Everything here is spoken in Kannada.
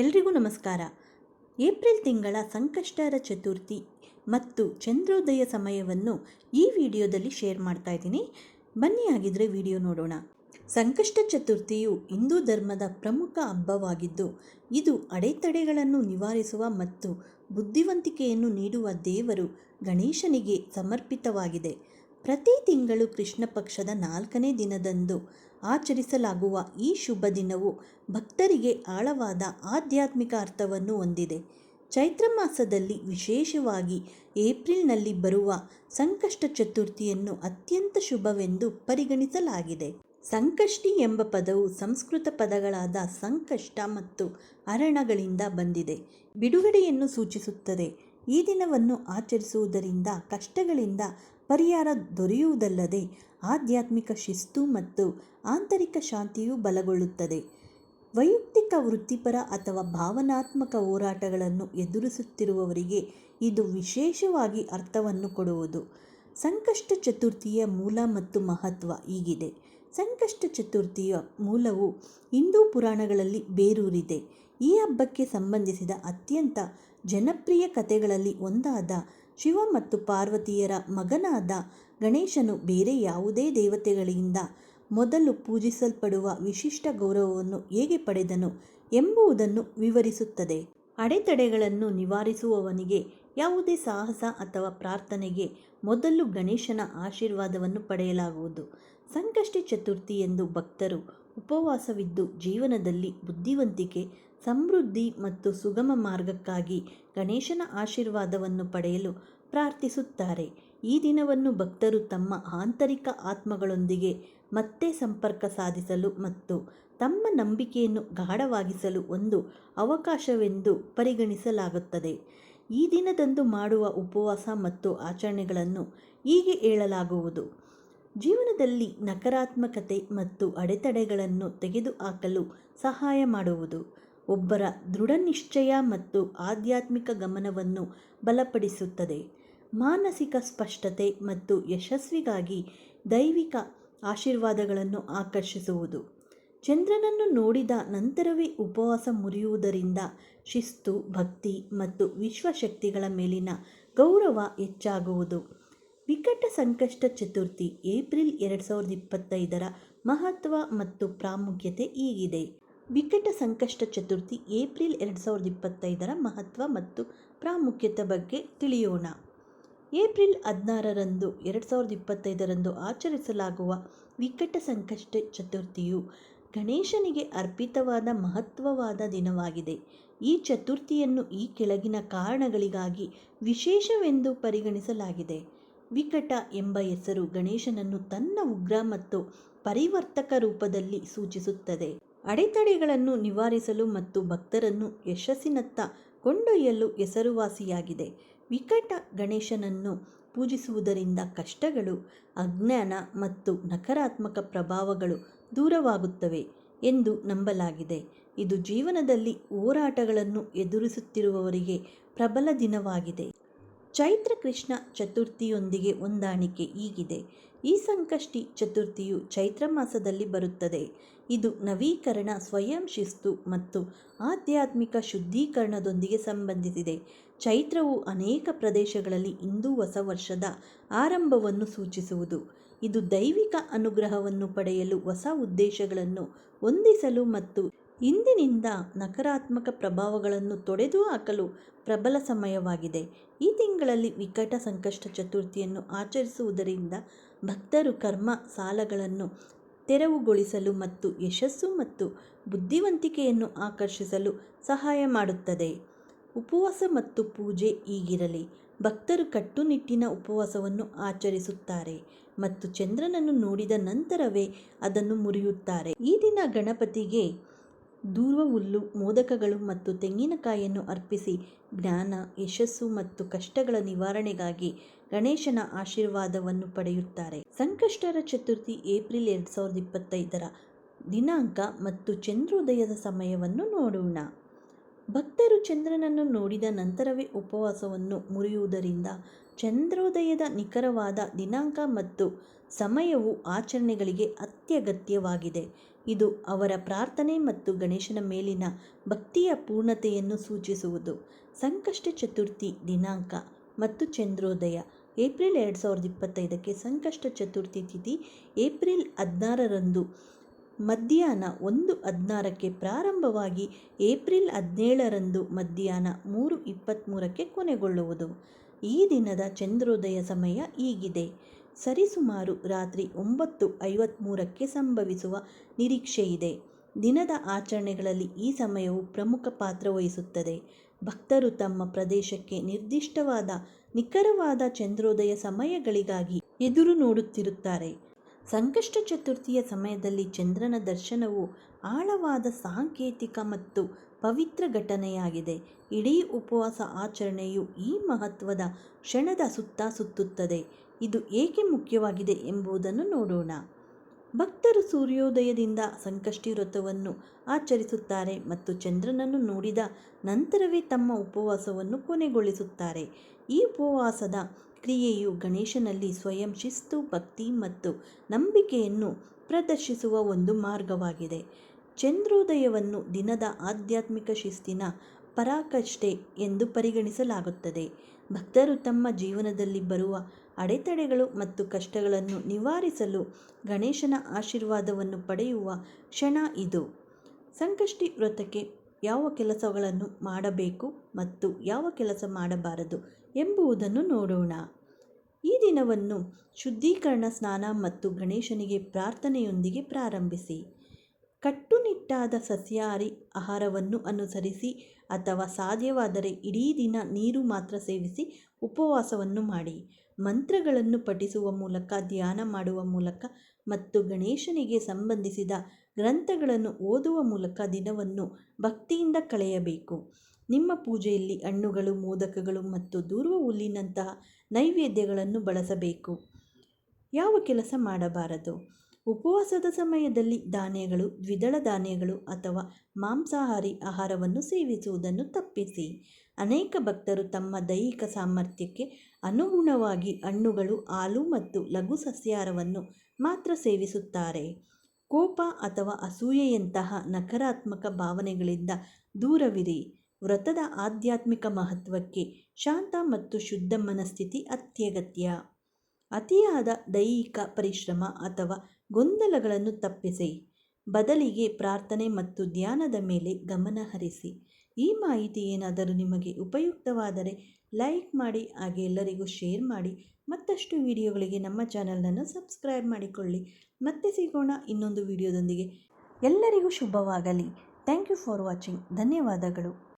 ಎಲ್ರಿಗೂ ನಮಸ್ಕಾರ. ಏಪ್ರಿಲ್ ತಿಂಗಳ ಸಂಕಷ್ಟರ ಚತುರ್ಥಿ ಮತ್ತು ಚಂದ್ರೋದಯ ಸಮಯವನ್ನು ಈ ವಿಡಿಯೋದಲ್ಲಿ ಶೇರ್ ಮಾಡ್ತಾ ಇದ್ದೀನಿ. ಬನ್ನಿ ಆಗಿದ್ರೆ ವಿಡಿಯೋ ನೋಡೋಣ. ಸಂಕಷ್ಟ ಚತುರ್ಥಿಯು ಹಿಂದೂ ಧರ್ಮದ ಪ್ರಮುಖ ಹಬ್ಬವಾಗಿದ್ದು, ಇದು ಅಡೆತಡೆಗಳನ್ನು ನಿವಾರಿಸುವ ಮತ್ತು ಬುದ್ಧಿವಂತಿಕೆಯನ್ನು ನೀಡುವ ದೇವರು ಗಣೇಶನಿಗೆ ಸಮರ್ಪಿತವಾಗಿದೆ. ಪ್ರತಿ ತಿಂಗಳು ಕೃಷ್ಣ ಪಕ್ಷದ ನಾಲ್ಕನೇ ದಿನದಂದು ಆಚರಿಸಲಾಗುವ ಈ ಶುಭ ದಿನವು ಭಕ್ತರಿಗೆ ಆಳವಾದ ಆಧ್ಯಾತ್ಮಿಕ ಅರ್ಥವನ್ನು ಹೊಂದಿದೆ. ಚೈತ್ರ ಮಾಸದಲ್ಲಿ ವಿಶೇಷವಾಗಿ ಏಪ್ರಿಲ್ನಲ್ಲಿ ಬರುವ ಸಂಕಷ್ಟ ಚತುರ್ಥಿಯನ್ನು ಅತ್ಯಂತ ಶುಭವೆಂದು ಪರಿಗಣಿಸಲಾಗಿದೆ. ಸಂಕಷ್ಟಿ ಎಂಬ ಪದವು ಸಂಸ್ಕೃತ ಪದಗಳಾದ ಸಂಕಷ್ಟ ಮತ್ತು ಅರಣಗಳಿಂದ ಬಂದಿದೆ. ಬಿಡುಗಡೆಯನ್ನು ಸೂಚಿಸುತ್ತದೆ. ಈ ದಿನವನ್ನು ಆಚರಿಸುವುದರಿಂದ ಕಷ್ಟಗಳಿಂದ ಪರಿಹಾರ ದೊರೆಯುವುದಲ್ಲದೆ ಆಧ್ಯಾತ್ಮಿಕ ಶಿಸ್ತು ಮತ್ತು ಆಂತರಿಕ ಶಾಂತಿಯು ಬಲಗೊಳ್ಳುತ್ತದೆ. ವೈಯಕ್ತಿಕ ವೃತ್ತಿಪರ ಅಥವಾ ಭಾವನಾತ್ಮಕ ಹೋರಾಟಗಳನ್ನು ಎದುರಿಸುತ್ತಿರುವವರಿಗೆ ಇದು ವಿಶೇಷವಾಗಿ ಅರ್ಥವನ್ನು ಕೊಡುವುದು. ಸಂಕಷ್ಟ ಚತುರ್ಥಿಯ ಮೂಲ ಮತ್ತು ಮಹತ್ವ ಈಗಿದೆ ಸಂಕಷ್ಟ ಚತುರ್ಥಿಯ ಮೂಲವು ಹಿಂದೂ ಪುರಾಣಗಳಲ್ಲಿ ಬೇರೂರಿದೆ. ಈ ಹಬ್ಬಕ್ಕೆ ಸಂಬಂಧಿಸಿದ ಅತ್ಯಂತ ಜನಪ್ರಿಯ ಕಥೆಗಳಲ್ಲಿ ಒಂದಾದ ಶಿವ ಮತ್ತು ಪಾರ್ವತಿಯರ ಮಗನಾದ ಗಣೇಶನು ಬೇರೆ ಯಾವುದೇ ದೇವತೆಗಳಿಂದ ಮೊದಲು ಪೂಜಿಸಲ್ಪಡುವ ವಿಶಿಷ್ಟ ಗೌರವವನ್ನು ಹೇಗೆ ಪಡೆದನು ಎಂಬುದನ್ನು ವಿವರಿಸುತ್ತದೆ. ಅಡೆತಡೆಗಳನ್ನು ನಿವಾರಿಸುವವನಿಗೆ ಯಾವುದೇ ಸಾಹಸ ಅಥವಾ ಪ್ರಾರ್ಥನೆಗೆ ಮೊದಲು ಗಣೇಶನ ಆಶೀರ್ವಾದವನ್ನು ಪಡೆಯಲಾಗುವುದು. ಸಂಕಷ್ಟಿ ಚತುರ್ಥಿ ಎಂದು ಭಕ್ತರು ಉಪವಾಸವಿದ್ದು ಜೀವನದಲ್ಲಿ ಬುದ್ಧಿವಂತಿಕೆ, ಸಮೃದ್ಧಿ ಮತ್ತು ಸುಗಮ ಮಾರ್ಗಕ್ಕಾಗಿ ಗಣೇಶನ ಆಶೀರ್ವಾದವನ್ನು ಪಡೆಯಲು ಪ್ರಾರ್ಥಿಸುತ್ತಾರೆ. ಈ ದಿನವನ್ನು ಭಕ್ತರು ತಮ್ಮ ಆಂತರಿಕ ಆತ್ಮಗಳೊಂದಿಗೆ ಮತ್ತೆ ಸಂಪರ್ಕ ಸಾಧಿಸಲು ಮತ್ತು ತಮ್ಮ ನಂಬಿಕೆಯನ್ನು ಗಾಢವಾಗಿಸಲು ಒಂದು ಅವಕಾಶವೆಂದು ಪರಿಗಣಿಸಲಾಗುತ್ತದೆ. ಈ ದಿನದಂದು ಮಾಡುವ ಉಪವಾಸ ಮತ್ತು ಆಚರಣೆಗಳನ್ನು ಹೀಗೆ ಹೇಳಲಾಗುವುದು. ಜೀವನದಲ್ಲಿ ನಕಾರಾತ್ಮಕತೆ ಮತ್ತು ಅಡೆತಡೆಗಳನ್ನು ತೆಗೆದುಹಾಕಲು ಸಹಾಯ ಮಾಡುವುದು. ಒಬ್ಬರ ದೃಢ ನಿಶ್ಚಯ ಮತ್ತು ಆಧ್ಯಾತ್ಮಿಕ ಗಮನವನ್ನು ಬಲಪಡಿಸುತ್ತದೆ. ಮಾನಸಿಕ ಸ್ಪಷ್ಟತೆ ಮತ್ತು ಯಶಸ್ವಿಗಾಗಿ ದೈವಿಕ ಆಶೀರ್ವಾದಗಳನ್ನು ಆಕರ್ಷಿಸುವುದು. ಚಂದ್ರನನ್ನು ನೋಡಿದ ನಂತರವೇ ಉಪವಾಸ ಮುರಿಯುವುದರಿಂದ ಶಿಸ್ತು, ಭಕ್ತಿ ಮತ್ತು ವಿಶ್ವಶಕ್ತಿಗಳ ಮೇಲಿನ ಗೌರವ ಹೆಚ್ಚಾಗುವುದು. ವಿಕಟ ಸಂಕಷ್ಟ ಚತುರ್ಥಿ ಏಪ್ರಿಲ್ ಎರಡು ಸಾವಿರದ ಇಪ್ಪತ್ತೈದರ ಮಹತ್ವ ಮತ್ತು ಪ್ರಾಮುಖ್ಯತೆ ಈಗಿದೆ ವಿಕಟ ಸಂಕಷ್ಟ ಚತುರ್ಥಿ ಏಪ್ರಿಲ್ ಎರಡು ಸಾವಿರದ ಇಪ್ಪತ್ತೈದರ ಮಹತ್ವ ಮತ್ತು ಪ್ರಾಮುಖ್ಯತೆ ಬಗ್ಗೆ ತಿಳಿಯೋಣ. ಏಪ್ರಿಲ್ ಹದಿನಾರರಂದು, ಎರಡು ಸಾವಿರದ ಇಪ್ಪತ್ತೈದರಂದು ಆಚರಿಸಲಾಗುವ ವಿಕಟ ಸಂಕಷ್ಟ ಚತುರ್ಥಿಯು ಗಣೇಶನಿಗೆ ಅರ್ಪಿತವಾದ ಮಹತ್ವವಾದ ದಿನವಾಗಿದೆ. ಈ ಚತುರ್ಥಿಯನ್ನು ಈ ಕೆಳಗಿನ ಕಾರಣಗಳಿಗಾಗಿ ವಿಶೇಷವೆಂದು ಪರಿಗಣಿಸಲಾಗಿದೆ. ವಿಕಟ ಎಂಬ ಹೆಸರು ಗಣೇಶನನ್ನು ತನ್ನ ಉಗ್ರ ಮತ್ತು ಪರಿವರ್ತಕ ರೂಪದಲ್ಲಿ ಸೂಚಿಸುತ್ತದೆ. ಅಡೆತಡೆಗಳನ್ನು ನಿವಾರಿಸಲು ಮತ್ತು ಭಕ್ತರನ್ನು ಯಶಸ್ಸಿನತ್ತ ಕೊಂಡೊಯ್ಯಲು ಹೆಸರುವಾಸಿಯಾಗಿದೆ. ವಿಕಟ ಗಣೇಶನನ್ನು ಪೂಜಿಸುವುದರಿಂದ ಕಷ್ಟಗಳು, ಅಜ್ಞಾನ ಮತ್ತು ನಕಾರಾತ್ಮಕ ಪ್ರಭಾವಗಳು ದೂರವಾಗುತ್ತವೆ ಎಂದು ನಂಬಲಾಗಿದೆ. ಇದು ಜೀವನದಲ್ಲಿ ಹೋರಾಟಗಳನ್ನು ಎದುರಿಸುತ್ತಿರುವವರಿಗೆ ಪ್ರಬಲ ದಿನವಾಗಿದೆ. ಚೈತ್ರ ಕೃಷ್ಣ ಚತುರ್ಥಿಯೊಂದಿಗೆ ಹೊಂದಾಣಿಕೆ ಈಗಿದೆ. ಈ ಸಂಕಷ್ಟಿ ಚತುರ್ಥಿಯು ಚೈತ್ರ ಮಾಸದಲ್ಲಿ ಬರುತ್ತದೆ. ಇದು ನವೀಕರಣ, ಸ್ವಯಂ ಶಿಸ್ತು ಮತ್ತು ಆಧ್ಯಾತ್ಮಿಕ ಶುದ್ಧೀಕರಣದೊಂದಿಗೆ ಸಂಬಂಧಿಸಿದೆ. ಚೈತ್ರವು ಅನೇಕ ಪ್ರದೇಶಗಳಲ್ಲಿ ಹಿಂದೂ ಹೊಸ ವರ್ಷದ ಆರಂಭವನ್ನು ಸೂಚಿಸುವುದು. ಇದು ದೈವಿಕ ಅನುಗ್ರಹವನ್ನು ಪಡೆಯಲು ಹೊಸ ಉದ್ದೇಶಗಳನ್ನು ಹೊಂದಿಸಲು ಮತ್ತು ಇಂದಿನಿಂದ ನಕಾರಾತ್ಮಕ ಪ್ರಭಾವಗಳನ್ನು ತೊಡೆದು ಹಾಕಲು ಪ್ರಬಲ ಸಮಯವಾಗಿದೆ. ಈ ತಿಂಗಳಲ್ಲಿ ವಿಕಟ ಸಂಕಷ್ಟ ಚತುರ್ಥಿಯನ್ನು ಆಚರಿಸುವುದರಿಂದ ಭಕ್ತರು ಕರ್ಮ ಸಾಲಗಳನ್ನು ತೆರವುಗೊಳಿಸಲು ಮತ್ತು ಯಶಸ್ಸು ಮತ್ತು ಬುದ್ಧಿವಂತಿಕೆಯನ್ನು ಆಕರ್ಷಿಸಲು ಸಹಾಯ ಮಾಡುತ್ತದೆ. ಉಪವಾಸ ಮತ್ತು ಪೂಜೆ ಹೀಗಿರಲಿ ಭಕ್ತರು ಕಟ್ಟುನಿಟ್ಟಿನ ಉಪವಾಸವನ್ನು ಆಚರಿಸುತ್ತಾರೆ ಮತ್ತು ಚಂದ್ರನನ್ನು ನೋಡಿದ ನಂತರವೇ ಅದನ್ನು ಮುರಿಯುತ್ತಾರೆ. ಈ ದಿನ ಗಣಪತಿಗೆ ದೂರ್ವ ಹುಲ್ಲು, ಮೋದಕಗಳು ಮತ್ತು ತೆಂಗಿನಕಾಯಿಯನ್ನು ಅರ್ಪಿಸಿ ಜ್ಞಾನ, ಯಶಸ್ಸು ಮತ್ತು ಕಷ್ಟಗಳ ನಿವಾರಣೆಗಾಗಿ ಗಣೇಶನ ಆಶೀರ್ವಾದವನ್ನು ಪಡೆಯುತ್ತಾರೆ. ಸಂಕಷ್ಟರ ಚತುರ್ಥಿ ಏಪ್ರಿಲ್ ಎರಡು ಸಾವಿರದ ಇಪ್ಪತ್ತೈದರ ದಿನಾಂಕ ಮತ್ತು ಚಂದ್ರೋದಯದ ಸಮಯವನ್ನು ನೋಡೋಣ. ಭಕ್ತರು ಚಂದ್ರನನ್ನು ನೋಡಿದ ನಂತರವೇ ಉಪವಾಸವನ್ನು ಮುರಿಯುವುದರಿಂದ ಚಂದ್ರೋದಯದ ನಿಖರವಾದ ದಿನಾಂಕ ಮತ್ತು ಸಮಯವು ಆಚರಣೆಗಳಿಗೆ ಅತ್ಯಗತ್ಯವಾಗಿದೆ. ಇದು ಅವರ ಪ್ರಾರ್ಥನೆ ಮತ್ತು ಗಣೇಶನ ಮೇಲಿನ ಭಕ್ತಿಯ ಪೂರ್ಣತೆಯನ್ನು ಸೂಚಿಸುವುದು. ಸಂಕಷ್ಟ ಚತುರ್ಥಿ ದಿನಾಂಕ ಮತ್ತು ಚಂದ್ರೋದಯ ಏಪ್ರಿಲ್ ಎರಡು ಸಾವಿರದ ಇಪ್ಪತ್ತೈದಕ್ಕೆ ಸಂಕಷ್ಟ ಚತುರ್ಥಿ ತಿಥಿ ಏಪ್ರಿಲ್ ಹದಿನಾರರಂದು ಮಧ್ಯಾಹ್ನ ಒಂದು ಹದಿನಾರಕ್ಕೆ ಪ್ರಾರಂಭವಾಗಿ ಏಪ್ರಿಲ್ ಹದಿನೇಳರಂದು ಮಧ್ಯಾಹ್ನ ಮೂರು ಇಪ್ಪತ್ತ್ಮೂರಕ್ಕೆ ಕೊನೆಗೊಳ್ಳುವುದು. ಈ ದಿನದ ಚಂದ್ರೋದಯ ಸಮಯ ಹೀಗಿದೆ. ಸರಿಸುಮಾರು ರಾತ್ರಿ ಒಂಬತ್ತು ಐವತ್ತ್ಮೂರಕ್ಕೆ ಸಂಭವಿಸುವ ನಿರೀಕ್ಷೆಯಿದೆ. ದಿನದ ಆಚರಣೆಗಳಲ್ಲಿ ಈ ಸಮಯವು ಪ್ರಮುಖ ಪಾತ್ರ ವಹಿಸುತ್ತದೆ. ಭಕ್ತರು ತಮ್ಮ ಪ್ರದೇಶಕ್ಕೆ ನಿರ್ದಿಷ್ಟವಾದ, ನಿಖರವಾದ ಚಂದ್ರೋದಯ ಸಮಯಗಳಿಗಾಗಿ ಎದುರು ನೋಡುತ್ತಿರುತ್ತಾರೆ. ಸಂಕಷ್ಟ ಚತುರ್ಥಿಯ ಸಮಯದಲ್ಲಿ ಚಂದ್ರನ ದರ್ಶನವು ಆಳವಾದ ಸಾಂಕೇತಿಕ ಮತ್ತು ಪವಿತ್ರ ಘಟನೆಯಾಗಿದೆ. ಇಡೀ ಉಪವಾಸ ಆಚರಣೆಯು ಈ ಮಹತ್ವದ ಕ್ಷಣದ ಸುತ್ತ ಸುತ್ತುತ್ತದೆ. ಇದು ಏಕೆ ಮುಖ್ಯವಾಗಿದೆ ಎಂಬುದನ್ನು ನೋಡೋಣ. ಭಕ್ತರು ಸೂರ್ಯೋದಯದಿಂದ ಸಂಕಷ್ಟಿ ವ್ರತವನ್ನು ಆಚರಿಸುತ್ತಾರೆ ಮತ್ತು ಚಂದ್ರನನ್ನು ನೋಡಿದ ನಂತರವೇ ತಮ್ಮ ಉಪವಾಸವನ್ನು ಕೊನೆಗೊಳಿಸುತ್ತಾರೆ. ಈ ಉಪವಾಸದ ಕ್ರಿಯೆಯು ಗಣೇಶನಲ್ಲಿ ಸ್ವಯಂ ಶಿಸ್ತು, ಭಕ್ತಿ ಮತ್ತು ನಂಬಿಕೆಯನ್ನು ಪ್ರದರ್ಶಿಸುವ ಒಂದು ಮಾರ್ಗವಾಗಿದೆ. ಚಂದ್ರೋದಯವನ್ನು ದಿನದ ಆಧ್ಯಾತ್ಮಿಕ ಶಿಸ್ತಿನ ಪರಾಕಷ್ಟೆ ಎಂದು ಪರಿಗಣಿಸಲಾಗುತ್ತದೆ. ಭಕ್ತರು ತಮ್ಮ ಜೀವನದಲ್ಲಿ ಬರುವ ಅಡೆತಡೆಗಳು ಮತ್ತು ಕಷ್ಟಗಳನ್ನು ನಿವಾರಿಸಲು ಗಣೇಶನ ಆಶೀರ್ವಾದವನ್ನು ಪಡೆಯುವ ಕ್ಷಣ ಇದು. ಸಂಕಷ್ಟಿ ವ್ರತಕ್ಕೆ ಯಾವ ಕೆಲಸಗಳನ್ನು ಮಾಡಬೇಕು ಮತ್ತು ಯಾವ ಕೆಲಸ ಮಾಡಬಾರದು ಎಂಬುದನ್ನು ನೋಡೋಣ. ಈ ದಿನವನ್ನು ಶುದ್ಧೀಕರಣ ಸ್ನಾನ ಮತ್ತು ಗಣೇಶನಿಗೆ ಪ್ರಾರ್ಥನೆಯೊಂದಿಗೆ ಪ್ರಾರಂಭಿಸಿ. ಕಟ್ಟುನಿಟ್ಟಾದ ಸಸ್ಯಾಹಾರಿ ಆಹಾರವನ್ನು ಅನುಸರಿಸಿ ಅಥವಾ ಸಾಧ್ಯವಾದರೆ ಇಡೀ ದಿನ ನೀರು ಮಾತ್ರ ಸೇವಿಸಿ ಉಪವಾಸವನ್ನು ಮಾಡಿ. ಮಂತ್ರಗಳನ್ನು ಪಠಿಸುವ ಮೂಲಕ, ಧ್ಯಾನ ಮಾಡುವ ಮೂಲಕ ಮತ್ತು ಗಣೇಶನಿಗೆ ಸಂಬಂಧಿಸಿದ ಗ್ರಂಥಗಳನ್ನು ಓದುವ ಮೂಲಕ ದಿನವನ್ನು ಭಕ್ತಿಯಿಂದ ಕಳೆಯಬೇಕು. ನಿಮ್ಮ ಪೂಜೆಯಲ್ಲಿ ಹಣ್ಣುಗಳು, ಮೋದಕಗಳು ಮತ್ತು ದೂರ್ವ ಹುಲ್ಲಿನಂತಹ ನೈವೇದ್ಯಗಳನ್ನು ಬಳಸಬೇಕು. ಯಾವ ಕೆಲಸ ಮಾಡಬಾರದು? ಉಪವಾಸದ ಸಮಯದಲ್ಲಿ ಧಾನ್ಯಗಳು, ದ್ವಿದಳ ಧಾನ್ಯಗಳು ಅಥವಾ ಮಾಂಸಾಹಾರಿ ಆಹಾರವನ್ನು ಸೇವಿಸುವುದನ್ನು ತಪ್ಪಿಸಿ. ಅನೇಕ ಭಕ್ತರು ತಮ್ಮ ದೈಹಿಕ ಸಾಮರ್ಥ್ಯಕ್ಕೆ ಅನುಗುಣವಾಗಿ ಹಣ್ಣುಗಳು, ಹಾಲು ಮತ್ತು ಲಘು ಸಸ್ಯಾಹಾರವನ್ನು ಮಾತ್ರ ಸೇವಿಸುತ್ತಾರೆ. ಕೋಪ ಅಥವಾ ಅಸೂಯೆಯಂತಹ ನಕಾರಾತ್ಮಕ ಭಾವನೆಗಳಿಂದ ದೂರವಿರಿ. ವ್ರತದ ಆಧ್ಯಾತ್ಮಿಕ ಮಹತ್ವಕ್ಕೆ ಶಾಂತ ಮತ್ತು ಶುದ್ಧ ಮನಸ್ಥಿತಿ ಅತ್ಯಗತ್ಯ. ಅತಿಯಾದ ದೈಹಿಕ ಪರಿಶ್ರಮ ಅಥವಾ ಗೊಂದಲಗಳನ್ನು ತಪ್ಪಿಸಿ, ಬದಲಿಗೆ ಪ್ರಾರ್ಥನೆ ಮತ್ತು ಧ್ಯಾನದ ಮೇಲೆ ಗಮನ ಹರಿಸಿ. ಈ ಮಾಹಿತಿ ಏನಾದರೂ ನಿಮಗೆ ಉಪಯುಕ್ತವಾದರೆ ಲೈಕ್ ಮಾಡಿ, ಹಾಗೆ ಎಲ್ಲರಿಗೂ ಶೇರ್ ಮಾಡಿ. ಮತ್ತಷ್ಟು ವಿಡಿಯೋಗಳಿಗೆ ನಮ್ಮ ಚಾನಲನ್ನು ಸಬ್ಸ್ಕ್ರೈಬ್ ಮಾಡಿಕೊಳ್ಳಿ. ಮತ್ತೆ ಸಿಗೋಣ ಇನ್ನೊಂದು ವಿಡಿಯೋದೊಂದಿಗೆ. ಎಲ್ಲರಿಗೂ ಶುಭವಾಗಲಿ. Thank you for watching. ಧನ್ಯವಾದಗಳು.